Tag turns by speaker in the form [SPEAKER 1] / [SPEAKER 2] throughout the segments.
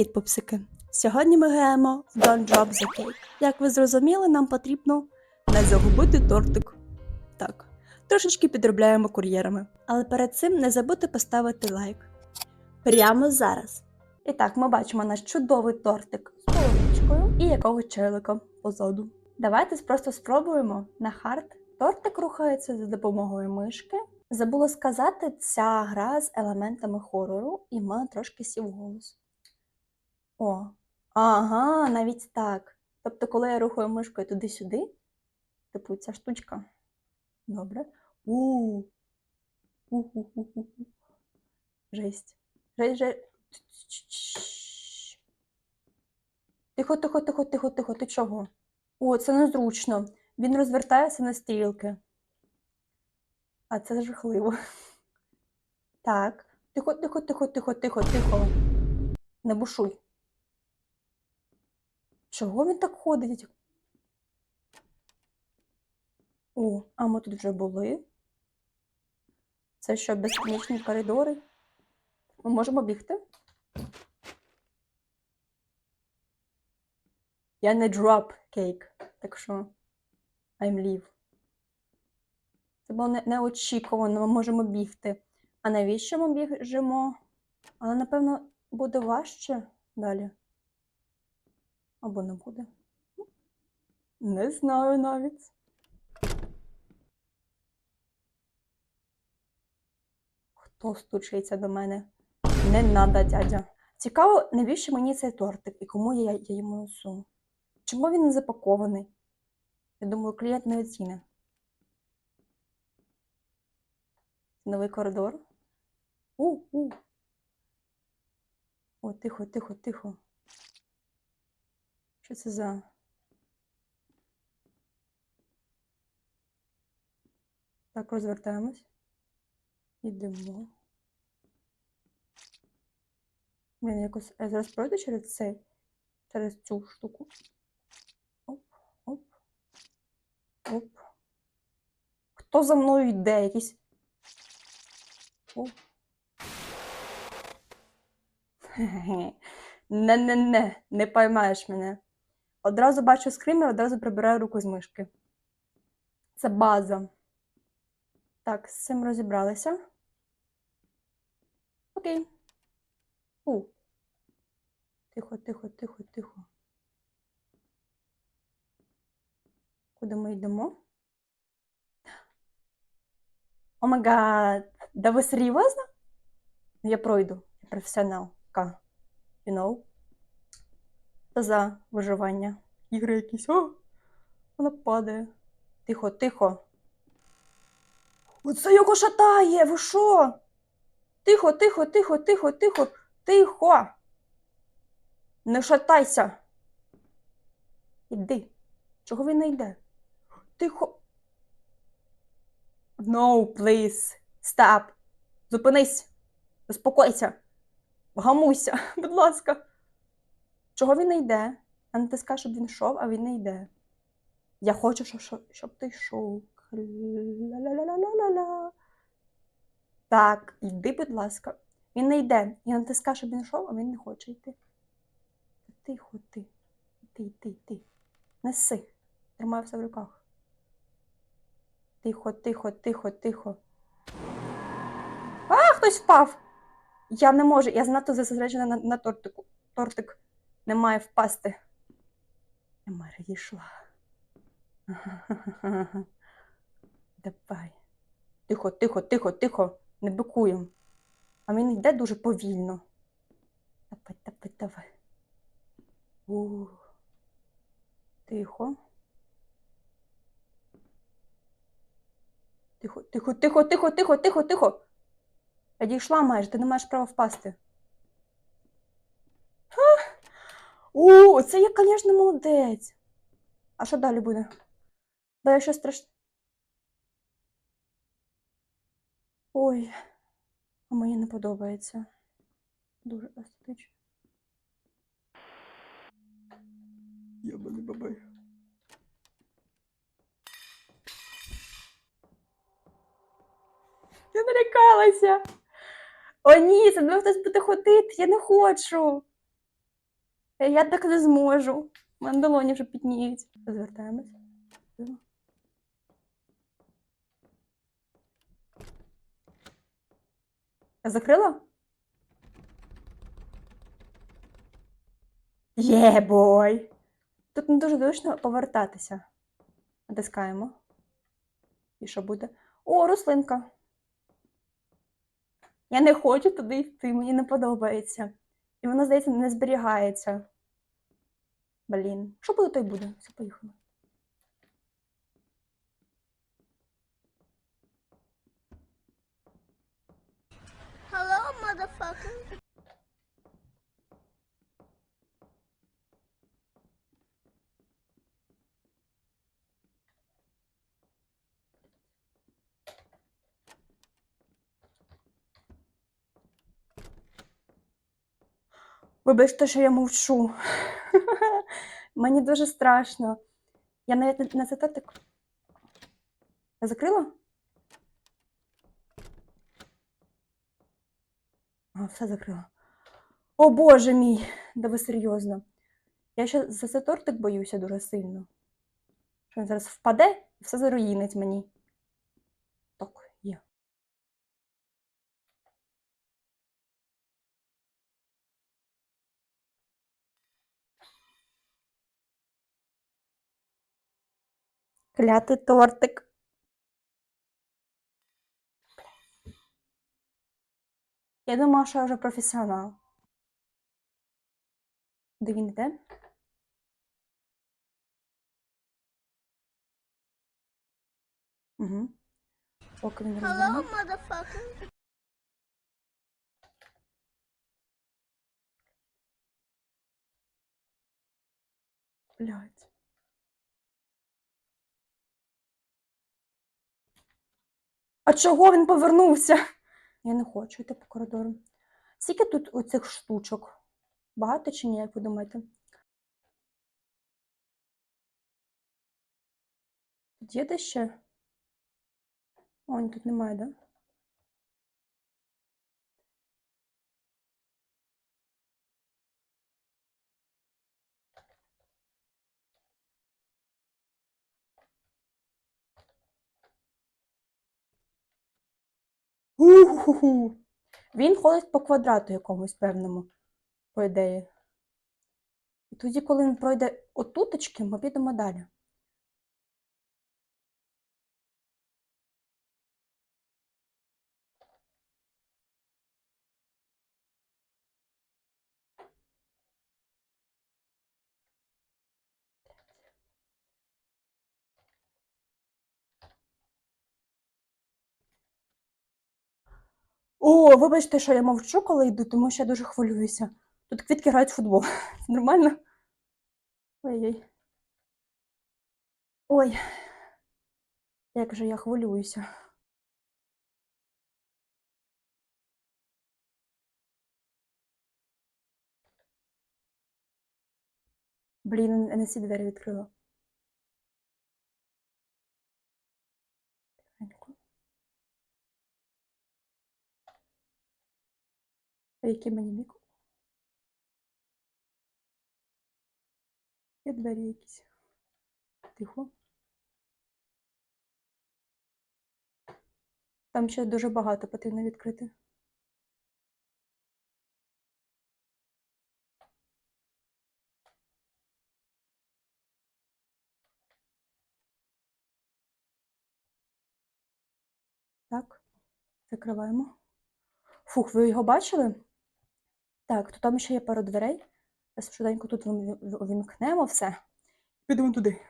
[SPEAKER 1] Привіт, пупсики! Сьогодні ми граємо в Don't Drop the Cake. Як ви зрозуміли, нам потрібно не загубити тортик. Так, трошечки підробляємо кур'єрами. Але перед цим не забудьте поставити лайк. Прямо зараз. І так, ми бачимо наш чудовий тортик з полуничкою і якогось челика позаду. Давайте просто спробуємо на хард. Тортик рухається за допомогою мишки. Забула сказати, ця гра з елементами хорору, і в мене трошки сів голос. О, ага, навіть так. Тобто, коли я рухаю мишкою туди-сюди, типу ця штучка. Добре. У. У-ху-ху-ху. Жесть. Жесть, жесть. Тихо, тихо, тихо, тихо, тихо. Ти чого? О, це незручно. Він розвертається на стрілки. А це жахливо. Так. Тихо, тихо, тихо, тихо, тихо, тихо. Не бушуй. Чого він так ходить? О, а ми тут вже були. Це що, безкінечні коридори? Ми можемо бігти? Я не drop cake, так що I'm leave. Це було не- неочікувано, ми можемо бігти. А навіщо ми біжимо? Але, напевно, буде важче далі. Або не буде. Не знаю навіть. Хто стучиться до мене? Не надо, дядя. Цікаво, навіщо мені цей тортик і кому я, я йому несу? Чому він не запакований? Я думаю, клієнт не оціни. Новий коридор. У, у. О, тихо, тихо, тихо. Що це за. Так, розвертаємось. Йдемо. Блін, якось. Я зараз пройду через цей, через цю штуку. Оп, оп. Оп. Хто за мною йде? Якийсь. О. Не-не-не, не поймаєш мене. Одразу бачу скример, одразу прибираю руку з мишки. Це база. Так, з цим розібралися. Окей. У. Тихо, тихо, тихо, тихо. Куди ми йдемо? О май да ви серйозно? Ну, Я пройду. Я професіоналка. You know? За виживання? Ігри якісь. О! Вона падає. Тихо, тихо. Оце його шатає! Ви що? Тихо, тихо, тихо, тихо, тихо, тихо. Не шатайся. Іди. Чого він не йде? Тихо. No, please. Stop. Зупинись. Заспокойся. Вгамуйся, будь ласка. Чого він не йде? Я натискаю, щоб він йшов, а він не йде. Я хочу, щоб, щоб, ти йшов. Ла-ла-ла-ла-ла-ла. Так, йди, будь ласка. Він не йде. Я натискаю, щоб він йшов, а він не хоче йти. Тихо, ти. Ти, ти, ти. Неси. Тримай все в руках. Тихо, тихо, тихо, тихо. А, хтось впав. Я не можу, я занадто зосереджена на, на тортику. Тортик не має впасти. Немає відійшла. Давай. Тихо, тихо, тихо, тихо. Не бикуємо. А він йде дуже повільно. Давай, давай, давай. У. Тихо. Тихо, тихо, тихо, тихо, тихо, тихо, тихо. Я дійшла майже, ти не маєш права впасти. А! О, це я, звісно, молодець. А що далі буде? Далі щось страшне. Ой, а мені не подобається. Дуже естетично. Ябаний бабай. Я налякалася. О, ні, це мене хтось буде ходити, я не хочу. Е, Я так не зможу. У мене долоні вже підніють. Розвертаємось. Я закрила? Є, бой! Тут не дуже зручно повертатися. Натискаємо. І що буде? О, рослинка. Я не хочу туди йти, мені не подобається. І воно, здається, не зберігається. Блін. Що буде, то й буде. Все, поїхали.
[SPEAKER 2] Hello, motherfucker.
[SPEAKER 1] Вибачте, що я мовчу. Мені дуже страшно. Я навіть не, не зато так. Я закрила? А, все закрила. О Боже мій! Да ви серйозно. Я ще за цей тортик боюся дуже сильно. Що він зараз впаде і все заруїнить мені. Так, є. Клятий тортик. Я думала, що я вже професіонал. Де він йде? Угу. Поки він
[SPEAKER 2] Hello, motherfucker.
[SPEAKER 1] Блядь. А чого він повернувся? Я не хочу йти по коридору. Скільки тут оцих штучок? Багато чи ні, як ви думаєте? Тут є де ще? О, ні, тут немає, да? Уху. Він ходить по квадрату якомусь певному, по ідеї. І тоді, коли він пройде отуточки, ми підемо далі. О, вибачте, що я мовчу, коли йду, тому що я дуже хвилююся. Тут квітки грають в футбол. Нормально? Ой-ой. Ой. Як же я хвилююся. Блін, не всі двері відкрила. Тихенько. А який мені бік? Є двері якісь. Тихо. Там ще дуже багато потрібно відкрити. Так, закриваємо. Фух, ви його бачили? Так, то там ще є пару дверей. Зараз швиденько тут увімкнемо все. Підемо туди.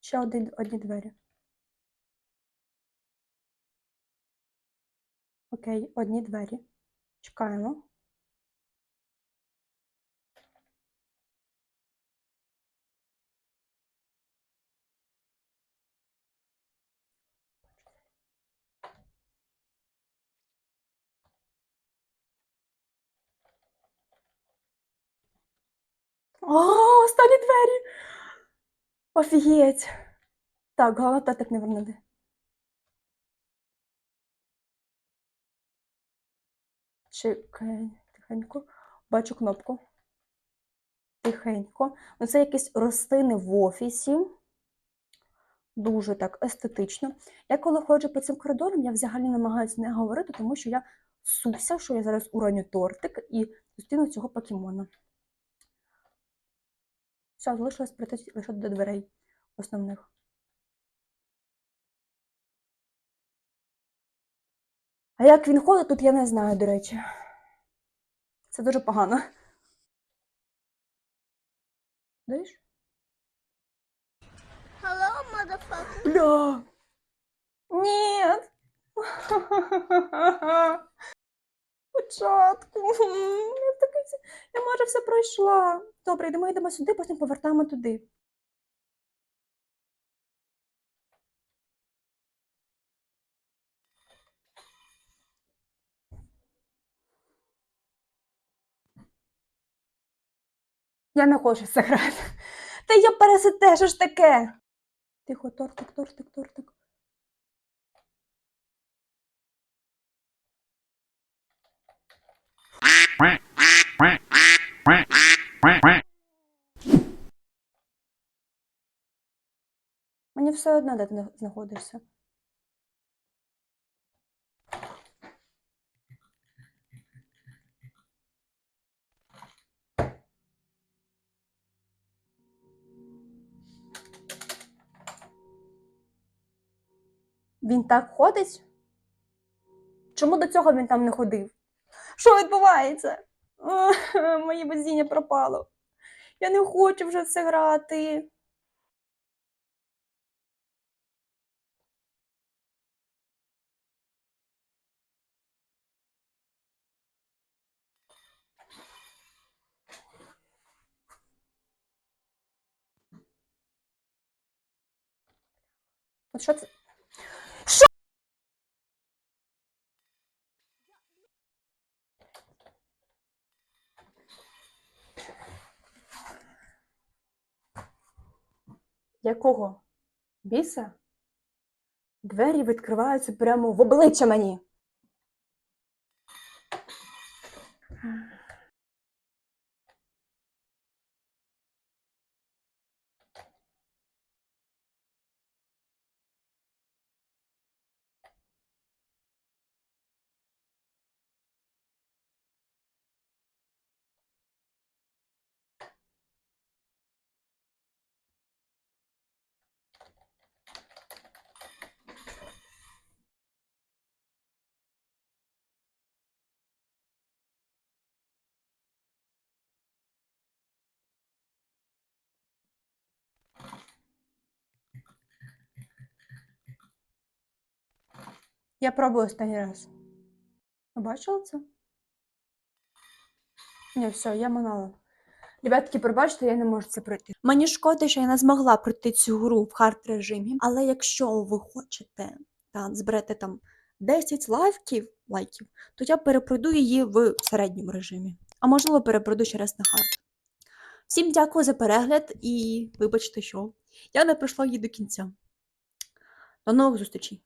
[SPEAKER 1] Ще один, одні двері. Окей, одні двері. Чекаємо. О, останні двері! Офігеть! Так, головне так не вернути. Чекай, тихенько. Бачу кнопку. тихенько. Ну, це якісь рослини в офісі. Дуже так естетично. Я коли ходжу по цим коридорам, я взагалі намагаюся не говорити, тому що я суся, що я зараз уроню тортик і зустріну цього покемона. Все, залишилось прийти лише до дверей основних. А як він ходить, тут я не знаю, до речі. Це дуже погано. Даєш?
[SPEAKER 2] Hello, motherfucker.
[SPEAKER 1] Бля. Нет. Початку. Я, таки я майже все пройшла. Добре, йдемо, йдемо сюди, потім повертаємо туди. Я не хочу це грати. Та я пересите, що ж таке? Тихо, тортик, тортик, тортик. Мені все одно, де ти на- знаходишся. Він так ходить? Чому до цього він там не ходив? Що відбувається? Моє везіння пропало. Я не хочу вже це грати. От що це? Якого? Біса? Двері відкриваються прямо в обличчя мені. Я пробую останній раз. Ви бачили це? Ні, все, я манала. Ребятки, пробачте, я не можу це пройти. Мені шкода, що я не змогла пройти цю гру в хард режимі, але якщо ви хочете та зберете там 10 лайків, лайків, то я перепройду її в середньому режимі. А можливо, перепройду ще раз на хард. Всім дякую за перегляд і вибачте, що я не пройшла її до кінця. До нових зустрічей.